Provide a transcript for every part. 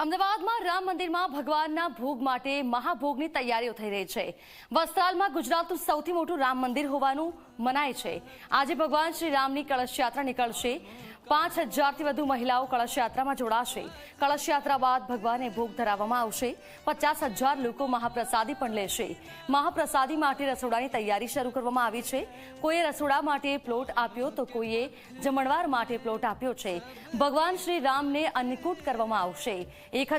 અમદાવાદમાં રામ મંદિરમાં ભગવાનના ભોગ માટે મહાભોગની તૈયારીઓ થઈ રહી છે. વસ્ત્રાલમાં ગુજરાતનું સૌથી મોટું રામ મંદિર હોવાનું મનાય છે. આજે ભગવાન શ્રી રામની કળશ યાત્રા નીકળશે. પાંચ હજારથી વધુ મહિલાઓ કળશયાત્રામાં જોડાશે. કળશયાત્રા બાદ ભગવાનને ભોગ ધરાવવામાં આવશે. પચાસ હજાર લોકો મહાપ્રસાદી પણ લેશે. મહાપ્રસાદી માટે રસોડાની તૈયારી શરૂ કરવામાં આવી છે. કોઈએ રસોડા માટે પ્લોટ આપ્યો તો કોઈએ જમણવાર માટે પ્લોટ આપ્યો છે. ભગવાન શ્રી રામને અન્નકૂટ કરવામાં આવશે. એક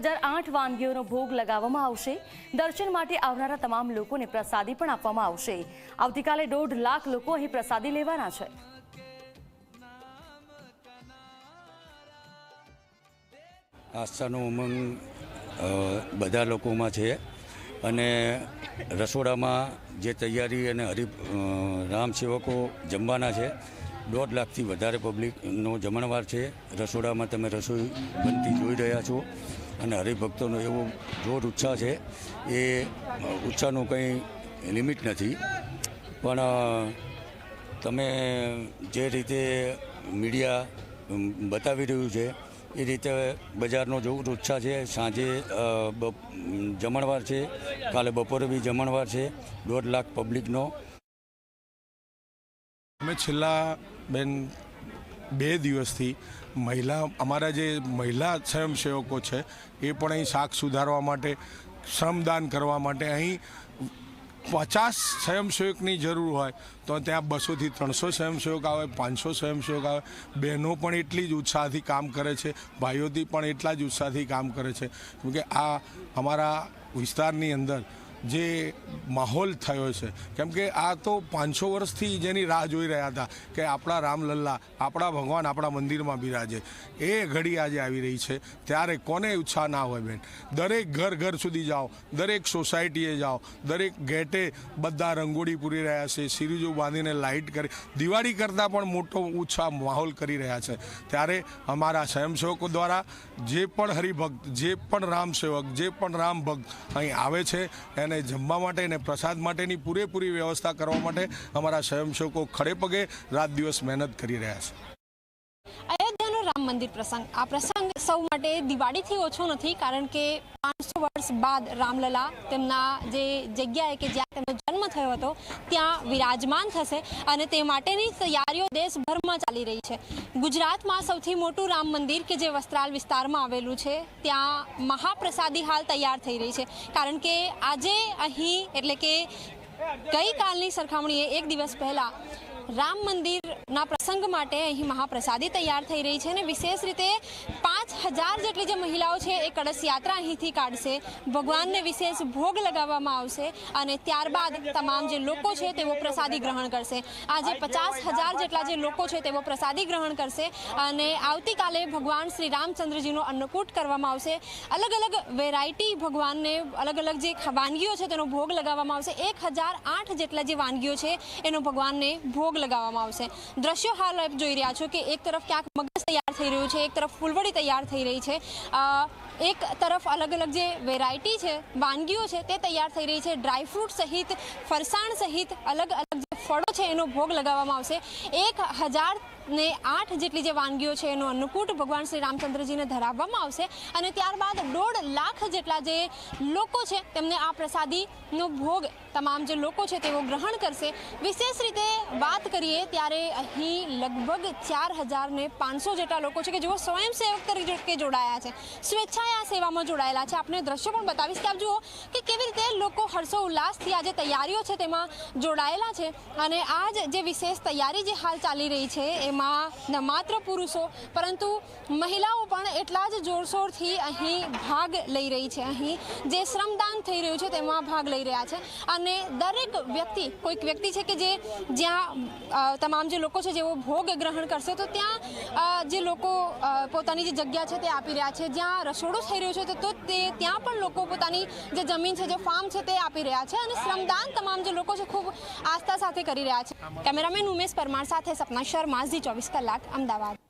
વાનગીઓનો ભોગ લગાવવામાં આવશે. દર્શન માટે આવનારા તમામ લોકોને પ્રસાદી પણ આપવામાં આવશે. આવતીકાલે દોઢ લાખ લોકો અહીં પ્રસાદી લેવાના છે. આસ્થાનો ઉમંગ બધા લોકોમાં છે. અને રસોડામાં જે તૈયારી અને હરિ રામસેવકો રામ સેવકો જમવાના છે, દોઢ લાખથી વધારે પબ્લિકનો જમણવાર છે. રસોડામાં તમે રસોઈ બનતી જોઈ રહ્યા છો. અને હરિભક્તોનો એવો જોર ઉત્સાહ છે. એ, ઉત્સાહનું કંઈ લિમિટ નથી. પણ તમે જે રીતે મીડિયા બતાવી રહ્યું છે એ રીતે બજારનો જો ઉત્સાહ છે. સાંજે જમણવાર છે. કાલે બપોરે બી જમણવાર છે. દોઢ લાખ પબ્લિકનો. અમે છેલ્લા બેન, બે દિવસથી મહિલા, અમારા જે મહિલા સ્વયંસેવકો છે, એ પણ અહીં શાક સુધારવા માટે, શ્રમદાન કરવા માટે અહીં પચાસ સ્વયંસેવકની જરૂર હોય, તો ત્યાં બસોથી ત્રણસો સ્વયંસેવક આવે, પાંચસો સ્વયંસેવક આવે. બહેનો પણ એટલી જ ઉત્સાહથી કામ કરે છે, ભાઈઓથી પણ એટલા જ ઉત્સાહથી કામ કરે છે. કેમકે આ અમારા વિસ્તારની અંદર જે માહોલ થયો છે. કેમ કે આ તો પાંચસો વર્ષથી જેની રાહ જોઈ રહ્યા હતા કે આપણા રામલલ્લા, આપણા ભગવાન આપણા મંદિરમાં બિરાજે. એ ઘડી આજે આવી રહી છે. ત્યારે કોને ઉત્સાહ ના હોય બેન? દરેક ઘર ઘર સુધી જાઓ. દરેક સોસાયટીએ જાઓ. દરેક ગેટે બધા રંગોળી પૂરી રહ્યા છે. સિરીજો બાંધીને લાઇટ કરી, દિવાળી કરતાં પણ મોટો ઉત્સાહ માહોલ કરી રહ્યા છે. ત્યારે અમારા સ્વયંસેવકો દ્વારા જે પણ હરિભક્ત, જે પણ રામ સેવક જે પણ રામ ભક્ત અહીં આવે છે, એને જમવા માટે અને પ્રસાદ માટેની પૂરેપૂરી વ્યવસ્થા કરવા માટે અમારા સ્વયંસેવકો ખડે પગે રાત દિવસ મહેનત કરી રહ્યા છે. અયોધ્યાનો રામ મંદિર પ્રસંગ. આ પ્રસંગ સૌ માટે દિવાળીથી ઓછો નથી, કારણ કે વર્ષ બાદ રામલલા તેમના જે જગ્યાએ કે જ્યાં તેમનો જન્મ થયો હતો, ત્યાં વિરાજમાન થશે અને તે માટેની તૈયારીઓ દેશભરમાં ચાલી રહી છે. ગુજરાતમાં સૌથી મોટું રામ મંદિર કે જે વસ્ત્રાલ વિસ્તારમાં આવેલું છે, ત્યાં મહાપ્રસાદી હાલ તૈયાર થઈ રહી છે. કારણ કે આજે અહીં, એટલે કે ગઈકાલની સરખામણીએ એક દિવસ પહેલા રામ મંદિરના પ્રસંગ માટે અહીં મહાપ્રસાદી તૈયાર થઈ રહી છે અને વિશેષ રીતે પાંચ હજાર જેટલી જે મહિલાઓ છે એ કળશ યાત્રા અહીંથી કાઢશે. ભગવાનને વિશેષ ભોગ લગાવવામાં આવશે અને ત્યારબાદ તમામ જે લોકો છે તેઓ પ્રસાદી ગ્રહણ કરશે. આજે પચાસ હજાર જેટલા જે લોકો છે તેઓ પ્રસાદી ગ્રહણ કરશે અને આવતીકાલે ભગવાન શ્રી રામચંદ્રજીનો અન્નકૂટ કરવામાં આવશે. અલગ અલગ વેરાયટી ભગવાનને અલગ અલગ જે વાનગીઓ છે તેનો ભોગ લગાવવામાં આવશે. એક હજાર આઠ જેટલા જે વાનગીઓ છે એનો ભગવાનને ભોગ લગાવવામાં આવશે. દ્રશ્યો હાલ આપ જોઈ રહ્યા છો કે એક તરફ ક્યાંક મગજ તૈયાર થઈ રહ્યું છે, એક તરફ ફૂલવડી તૈયાર થઈ રહી છે. એક તરફ અલગ અલગ જે વેરાયટી છે, વાનગીઓ છે તે તૈયાર થઈ રહી છે. ડ્રાયફ્રૂટ સહિત, ફરસાણ સહિત અલગ અલગ જે ફળો છે એનો ભોગ લગાવવામાં આવશે. એક હજાર ને આઠ જેટલી જે વાનગીઓ છે એનું અન્નકૂટ ભગવાન શ્રી રામચંદ્રજીને ધરાવવામાં આવશે અને ત્યારબાદ દોઢ લાખ જેટલા જે લોકો છે તેમને આ પ્રસાદીનો ભોગ, તમામ જે લોકો છે તેઓ ગ્રહણ કરશે. વિશેષ રીતે વાત કરીએ ત્યારે અહીં લગભગ ચાર હજાર ને પાંચસો જેટલા લોકો છે કે જેઓ સ્વયંસેવક તરીકે જોડાયા છે. સ્વેચ્છાએ આ સેવામાં જોડાયેલા છે. આપણે દ્રશ્યો પણ બતાવીશ કે આપ જુઓ કે કેવી રીતે લોકો હર્ષો ઉલ્લાસથી જે તૈયારીઓ છે તેમાં જોડાયેલા છે અને આ જે વિશેષ તૈયારી જે હાલ ચાલી રહી છે, એમાં ન માત્ર પુરુષો પરંતુ મહિલાઓ પણ એટલા જ જોરશોરથી અહીં ભાગ લઈ રહી છે. અહીં જે શ્રમદાન થઈ રહ્યું છે તેમાં ભાગ લઈ રહ્યા છે. અને દરેક વ્યક્તિ કોઈક વ્યક્તિ છે કે જે જ્યાં તમામ જે લોકો છે જેઓ ભોગ ગ્રહણ કરશે તો ત્યાં જે લોકો પોતાની જે જગ્યા છે તે આપી રહ્યા છે. જ્યાં રસોડું થઈ રહ્યું છે તો- તો તે ત્યાં પણ લોકો પોતાની જે જમીન છે જે ફાર્મ છે તે આપી રહ્યા છે અને શ્રમદાન તમામ જે લોકો છે ખૂબ આસ્થા સાથે કરી રહ્યા છે. કેમેરામેન ઉમેશ પરમાર સાથે સપના શર્મા ઝી ચોવીસ કલાક અમદાવાદ.